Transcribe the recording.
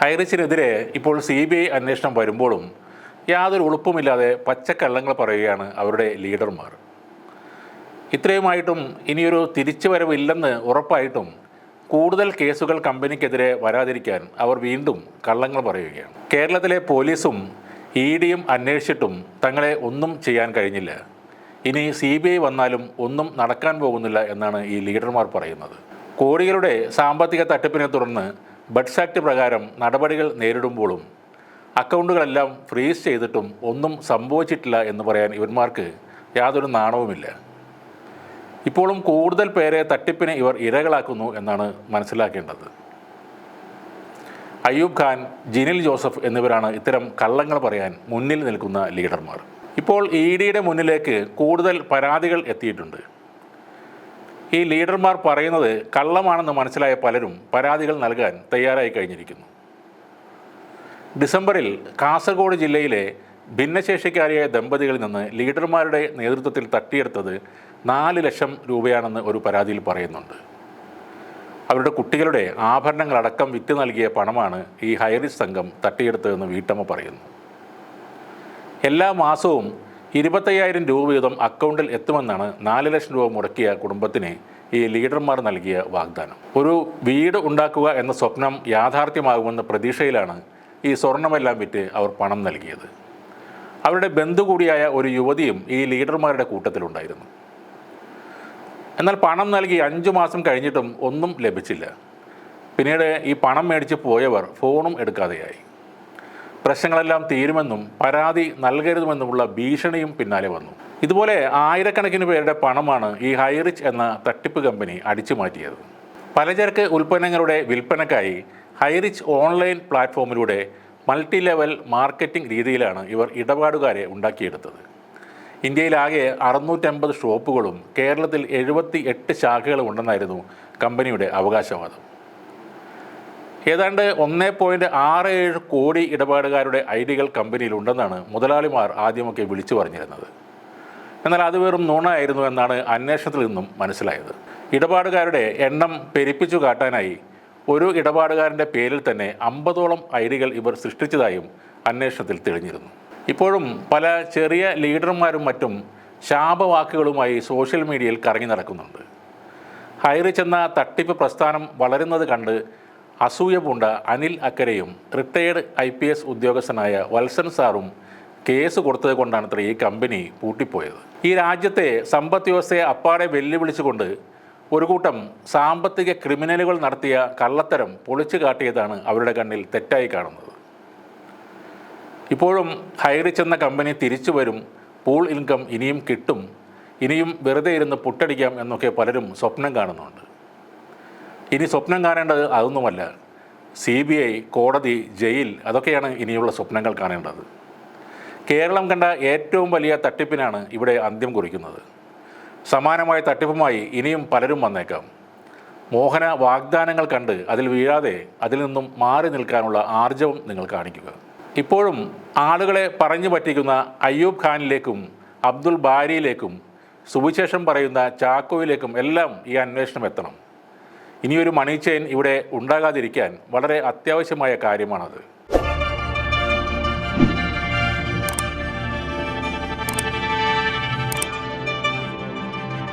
ഹൈറിച്ചിനെതിരെ ഇപ്പോൾ C B I അന്വേഷണം വരുമ്പോഴും യാതൊരു ഉളുപ്പുമില്ലാതെ പച്ചക്കള്ളങ്ങൾ പറയുകയാണ് അവരുടെ ലീഡർമാർ. ഇത്രയുമായിട്ടും ഇനിയൊരു തിരിച്ചുവരവില്ലെന്ന് ഉറപ്പായിട്ടും കൂടുതൽ കേസുകൾ കമ്പനിക്കെതിരെ വരാതിരിക്കാൻ അവർ വീണ്ടും കള്ളങ്ങൾ പറയുകയാണ്. കേരളത്തിലെ പോലീസും ഇ ഡിയും അന്വേഷിച്ചിട്ടും തങ്ങളെ ഒന്നും ചെയ്യാൻ കഴിഞ്ഞില്ല. ഇനി സി ബി ഐ വന്നാലും ഒന്നും നടക്കാൻ പോകുന്നില്ല എന്നാണ് ഈ ലീഡർമാർ പറയുന്നത്. കോടികളുടെ സാമ്പത്തിക തട്ടിപ്പിനെ തുടർന്ന് ബഡ്സ് ആക്ട് പ്രകാരം നടപടികൾ നേരിടുമ്പോഴും അക്കൗണ്ടുകളെല്ലാം ഫ്രീസ് ചെയ്തിട്ടും ഒന്നും സംഭവിച്ചിട്ടില്ല എന്ന് പറയാൻ ഇവന്മാർക്ക് യാതൊരു നാണവുമില്ല. ഇപ്പോഴും കൂടുതൽ പേരെ തട്ടിപ്പിനെ ഇവർ ഇരകളാക്കുന്നു എന്നാണ് മനസ്സിലാക്കേണ്ടത്. അയ്യൂബ് ഖാൻ ജിനിൽ ജോസഫ് എന്നിവരാണ് ഇത്തരം കള്ളങ്ങൾ പറയാൻ മുന്നിൽ നിൽക്കുന്ന ലീഡർമാർ. ഇപ്പോൾ ഇ ഡിയുടെ മുന്നിലേക്ക് കൂടുതൽ പരാതികൾ എത്തിയിട്ടുണ്ട്. ഈ ലീഡർമാർ പറയുന്നത് കള്ളമാണെന്ന് മനസ്സിലായ പലരും പരാതികൾ നൽകാൻ തയ്യാറായി കഴിഞ്ഞിരിക്കുന്നു. ഡിസംബറിൽ കാസർഗോഡ് ജില്ലയിലെ ഭിന്നശേഷിക്കാരിയായ ദമ്പതികളിൽ നിന്ന് ലീഡർമാരുടെ നേതൃത്വത്തിൽ തട്ടിയെടുത്തത് നാല് ലക്ഷം രൂപയാണെന്ന് ഒരു പരാതിയിൽ പറയുന്നുണ്ട്. അവരുടെ കുട്ടികളുടെ ആഭരണങ്ങളടക്കം വിറ്റ് നൽകിയ പണമാണ് ഈ ഹൈറിസ് സംഘം തട്ടിയെടുത്തതെന്ന് വീട്ടമ്മ പറയുന്നു. എല്ലാ മാസവും ഇരുപത്തയ്യായിരം രൂപ വീതം അക്കൗണ്ടിൽ എത്തുമെന്നാണ് നാല് ലക്ഷം രൂപ മുടക്കിയ കുടുംബത്തിന് ഈ ലീഡർമാർ നൽകിയ വാഗ്ദാനം. ഒരു വീട് ഉണ്ടാക്കുക എന്ന സ്വപ്നം യാഥാർത്ഥ്യമാകുമെന്ന പ്രതീക്ഷയിലാണ് ഈ സ്വർണമെല്ലാം വിറ്റ് അവർ പണം നൽകിയത്. അവരുടെ ബന്ധു കൂടിയായ ഒരു യുവതിയും ഈ ലീഡർമാരുടെ കൂട്ടത്തിലുണ്ടായിരുന്നു എന്നാൽ പണം നൽകി അഞ്ചു മാസം കഴിഞ്ഞിട്ടും ഒന്നും ലഭിച്ചില്ല. പിന്നീട് ഈ പണം മേടിച്ച് പോയവർ ഫോണും എടുക്കാതെയായി. പ്രശ്നങ്ങളെല്ലാം തീരുമെന്നും പരാതി നൽകരുതുമെന്നുമുള്ള ഭീഷണിയും പിന്നാലെ വന്നു. ഇതുപോലെ ആയിരക്കണക്കിന് പേരുടെ പണമാണ് ഈ ഹൈറിച്ച് എന്ന തട്ടിപ്പ് കമ്പനി അടിച്ചു മാറ്റിയത് പലചരക്ക് ഉൽപ്പന്നങ്ങളുടെ വിൽപ്പനക്കായി ഹൈറിച്ച് ഓൺലൈൻ പ്ലാറ്റ്ഫോമിലൂടെ മൾട്ടി ലെവൽ മാർക്കറ്റിംഗ് രീതിയിലാണ് ഇവർ ഇടപാടുകാരെ ഉണ്ടാക്കിയെടുത്തത്. ഇന്ത്യയിലാകെ അറുന്നൂറ്റമ്പത് ഷോപ്പുകളും കേരളത്തിൽ എഴുപത്തി എട്ട് ശാഖകളും ഉണ്ടെന്നായിരുന്നു കമ്പനിയുടെ അവകാശവാദം. ഏതാണ്ട് ഒന്നേ പോയിന്റ് ആറ് ഏഴ് കോടി ഇടപാടുകാരുടെ ഐ ഡികൾ കമ്പനിയിലുണ്ടെന്നാണ് മുതലാളിമാർ ആദ്യമൊക്കെ വിളിച്ചു പറഞ്ഞിരുന്നത്. എന്നാൽ അത് വെറും നുണയായിരുന്നു എന്നാണ് അന്വേഷണത്തിൽ നിന്നും മനസ്സിലായത്. ഇടപാടുകാരുടെ എണ്ണം പെരിപ്പിച്ചു കാട്ടാനായി ഒരു ഇടപാടുകാരന്റെ പേരിൽ തന്നെ അമ്പതോളം ഐ ഡികൾ ഇവർ സൃഷ്ടിച്ചതായും അന്വേഷണത്തിൽ തെളിഞ്ഞിരുന്നു. ഇപ്പോഴും പല ചെറിയ ലീഡർമാരും മറ്റും ശാപവാക്കുകളുമായി സോഷ്യൽ മീഡിയയിൽ കറങ്ങി നടക്കുന്നുണ്ട്. ഹൈറിച്ച് എന്ന തട്ടിപ്പ് പ്രസ്ഥാനം വളരുന്നത് കണ്ട് അസൂയ പൂണ്ട അനിൽ അക്കരയും റിട്ടയേർഡ് ഐ പി എസ് ഉദ്യോഗസ്ഥനായ വത്സൻ സാറും കേസ് കൊടുത്തത് കൊണ്ടാണ് ഇത്ര ഈ കമ്പനി പൂട്ടിപ്പോയത്. ഈ രാജ്യത്തെ സമ്പദ് വ്യവസ്ഥയെ അപ്പാടെ വെല്ലുവിളിച്ചുകൊണ്ട് ഒരു കൂട്ടം സാമ്പത്തിക ക്രിമിനലുകൾ നടത്തിയ കള്ളത്തരം പൊളിച്ചു കാട്ടിയതാണ് അവരുടെ കണ്ണിൽ തെറ്റായി കാണുന്നത്. ഇപ്പോഴും ഹൈറിച്ച് എന്ന കമ്പനി തിരിച്ചു വരും പൂൾ ഇൻകം ഇനിയും കിട്ടും ഇനിയും വെറുതെ ഇരുന്ന് പുട്ടടിക്കാം എന്നൊക്കെ പലരും സ്വപ്നം കാണുന്നുണ്ട്. ഇനി സ്വപ്നം കാണേണ്ടത് അതൊന്നുമല്ല. സി ബി ഐ കോടതി ജയിൽ അതൊക്കെയാണ് ഇനിയുള്ള സ്വപ്നങ്ങൾ കാണേണ്ടത്. കേരളം കണ്ട ഏറ്റവും വലിയ തട്ടിപ്പിനാണ് ഇവിടെ അന്ത്യം കുറിക്കുന്നത്. സമാനമായ തട്ടിപ്പുമായി ഇനിയും പലരും വന്നേക്കാം. മോഹന വാഗ്ദാനങ്ങൾ കണ്ട് അതിൽ വീഴാതെ അതിൽ നിന്നും മാറി നിൽക്കാനുള്ള ആർജവം നിങ്ങൾ കാണിക്കുക. ഇപ്പോഴും ആളുകളെ പറഞ്ഞു പറ്റിക്കുന്ന അയ്യൂബ് ഖാനിലേക്കും അബ്ദുൾ ബാരിയിലേക്കും സുവിശേഷം പറയുന്ന ചാക്കോയിലേക്കും എല്ലാം ഈ അന്വേഷണം എത്തണം. ഇനിയൊരു മണി ചെയിൻ ഇവിടെ ഉണ്ടാകാതിരിക്കാൻ വളരെ അത്യാവശ്യമായ കാര്യമാണത്.